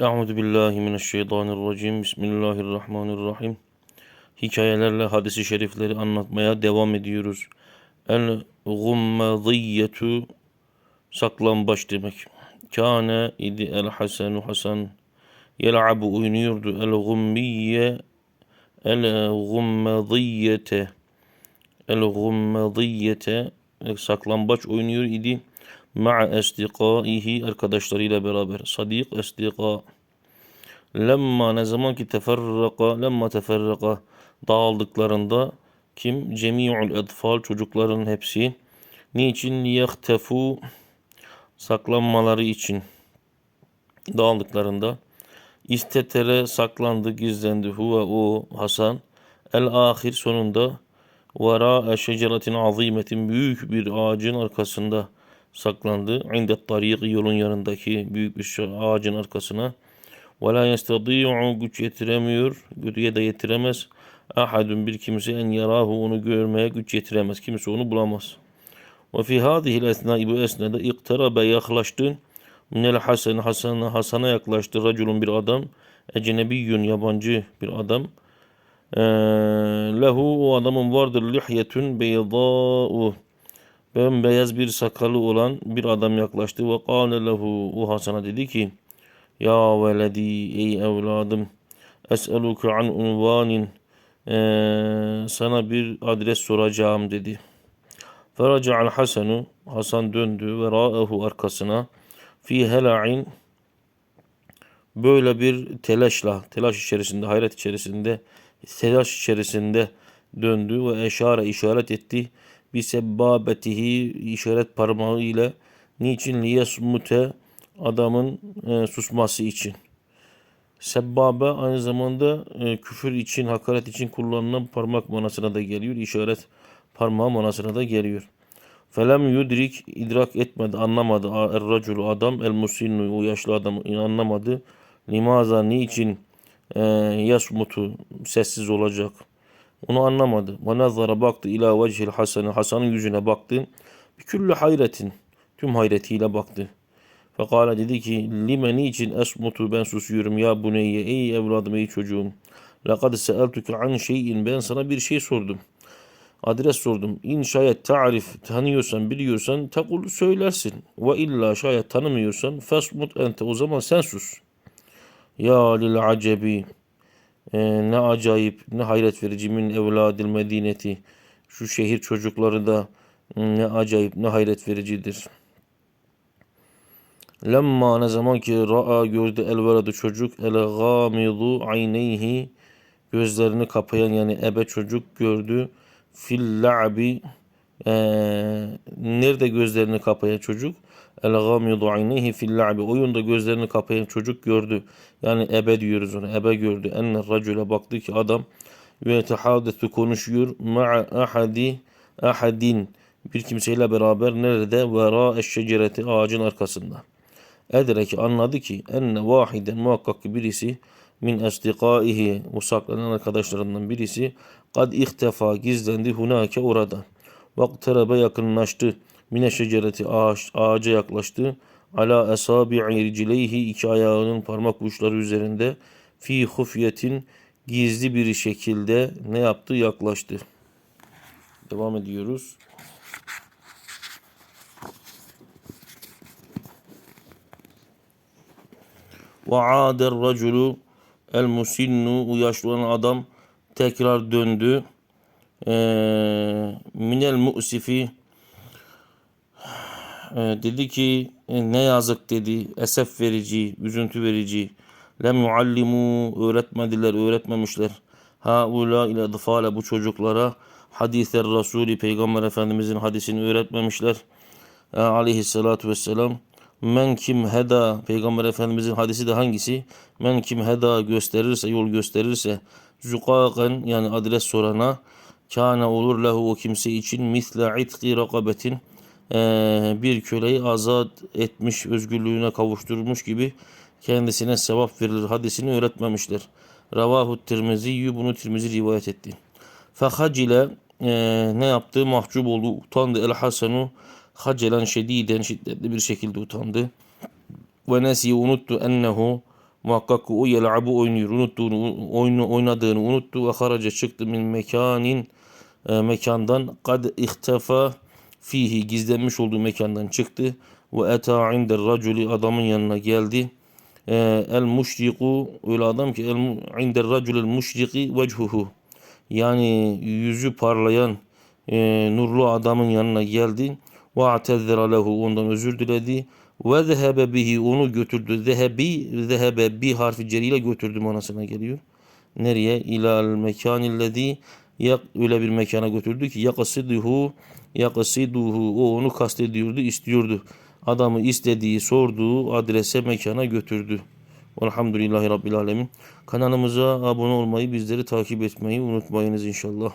Euzu billahi mineşşeytanirracim. Bismillahirrahmanirrahim. Hikayelerle hadisi şerifleri anlatmaya devam ediyoruz. El gummadiyetu saklambaç demek. Kâne idi el hasenu hasan yel'abu oynuyordu el gummiye el gummadiyete el gummadiyete saklambaç oynuyor idi ma'a estikaihi arkadaşlarıyla beraber sadik estika lemma ne zaman ki teferraka lemma teferraka dağıldıklarında kim? cemi'ul edfal çocukların hepsi. Niçin yehtefu saklanmaları için dağıldıklarında? İstetere saklandı gizlendi. Huve o Hasan. El ahir sonunda vara şeceratin azimetin büyük bir ağacın arkasında saklandı. İnde tariqi yolun yanındaki büyük bir ağacın arkasına. Ve la yestadi'u güç yetiremiyor. Gücüye de yetiremez. Ahadun bir kimse en yarahu onu görmeye güç yetiremez. Kimse onu bulamaz. Ve fi hadihil esnai bu esnada iktarabe yaklaştı. Minel Hasan Hasan'a Hasan'a yaklaştı. Raculun bir adam. Ecnebiyyun yabancı bir adam. Ee, lehu o adamın vardır lihyetun beydâ'u bembeyaz bir sakalı olan bir adam yaklaştı ve kâle lehu o Hasan'a dedi ki ya veledi ey evladım es'eluke an unvanin ee, sana bir adres soracağım dedi. Feraca'al Hasanu Hasan döndü ve ra'ehu arkasına fi hela'in böyle bir telaşla, telaş içerisinde, hayret içerisinde, telaş içerisinde döndü ve eşare işaret etti. Bir sebbabetihi işaret parmağı ile niçin liyesmute adamın e, susması için. Sebbabe aynı zamanda e, küfür için, hakaret için kullanılan parmak manasına da geliyor. İşaret parmağı manasına da geliyor. Felem yudrik idrak etmedi, anlamadı. Er raculu adam, el musinnu o yaşlı adam anlamadı. Limaza niçin e, yasmutu sessiz olacak. Onu anlamadı. Ve nazara baktı ila vecihil Hasan. Hasan'ın yüzüne baktı. Bir küllü hayretin. Tüm hayretiyle baktı. Fekala dedi ki lime niçin esmutu ben susuyorum ya buneyye ey evladım ey çocuğum. Lekad seeltuke an şeyin ben sana bir şey sordum. Adres sordum. İn şayet tarif tanıyorsan biliyorsan tekul söylersin. Ve illa şayet tanımıyorsan fesmut ente o zaman sen sus. Ya lil acebi e, ne acayip ne hayret verici. Min evladil medineti. Şu şehir çocukları da ne acayip ne hayret vericidir. Lemma ne zaman ki ra'a gördü el veladı çocuk el gamidu ayneyhi. Gözlerini kapayan yani ebe çocuk gördü. Fil la'bi e, nerede gözlerini kapayan çocuk el gamidu ayneyhi fil la'bi. Oyunda gözlerini kapayan çocuk gördü. Yani ebe diyoruz ona ebe gördü. Enne racule baktı ki adam ve yetehadetu konuşuyor. Ma'a ahadi ahadin. Bir kimseyle beraber nerede? Vera eşşecereti ağacın arkasında. Edreki anladı ki enne vahiden muhakkak ki birisi min estikaihi o saklanan arkadaşlarından birisi kad ihtefa gizlendi hunake orada. Vakterebe yakınlaştı mine şecereti ağaç, ağaca yaklaştı. Ala esabi'i ricileyhi iki ayağının parmak uçları üzerinde fi hufyetin gizli bir şekilde ne yaptı? Yaklaştı. Devam ediyoruz. Ve ader raculu el musinnu yaşlı olan adam tekrar döndü. Ee, minel mu'sifi dedi ki e, ne yazık dedi esef verici, üzüntü verici. Lem yuallimu öğretmediler, öğretmemişler. Haula ile dıfale bu çocuklara hadiser Resulü Peygamber Efendimizin hadisini öğretmemişler. Ee, aleyhissalatu vesselam. Men kim heda Peygamber Efendimizin hadisi de hangisi? Men kim heda gösterirse yol gösterirse zukaken yani adres sorana kana olur lehu o kimse için misle itki rakabetin ee, bir köleyi azat etmiş özgürlüğüne kavuşturmuş gibi kendisine sevap verilir hadisini öğretmemişler. Ravahu Tirmizi bunu Tirmizi rivayet etti. Fehacile e, ne yaptı? Mahcup oldu, utandı. El Hasenu hacelen şediden şiddetli bir şekilde utandı. Ve nesi unuttu ennehu Muhakkak o yel'abu oynuyor. Unuttuğunu, oyunu oynadığını unuttu ve haraca çıktı min mekanin e, mekandan kad ihtefa fihi gizlenmiş olduğu mekandan çıktı ve eta inde raculi adamın yanına geldi. E, el muşriku öyle adam ki el mu- inde raculil muşriki vechuhu yani yüzü parlayan e, nurlu adamın yanına geldi. Ve atezzera lehu ondan özür diledi. Ve zehebe bihi onu götürdü. Zehebi, zehebe bi harfi ceriyle götürdü manasına geliyor. Nereye? İlal mekanillezi öyle bir mekana götürdü ki yakasiduhu yakasiduhu o onu kastediyordu, istiyordu. Adamı istediği, sorduğu adrese, mekana götürdü. Velhamdülillahi Rabbil Alemin. Kanalımıza abone olmayı, bizleri takip etmeyi unutmayınız inşallah.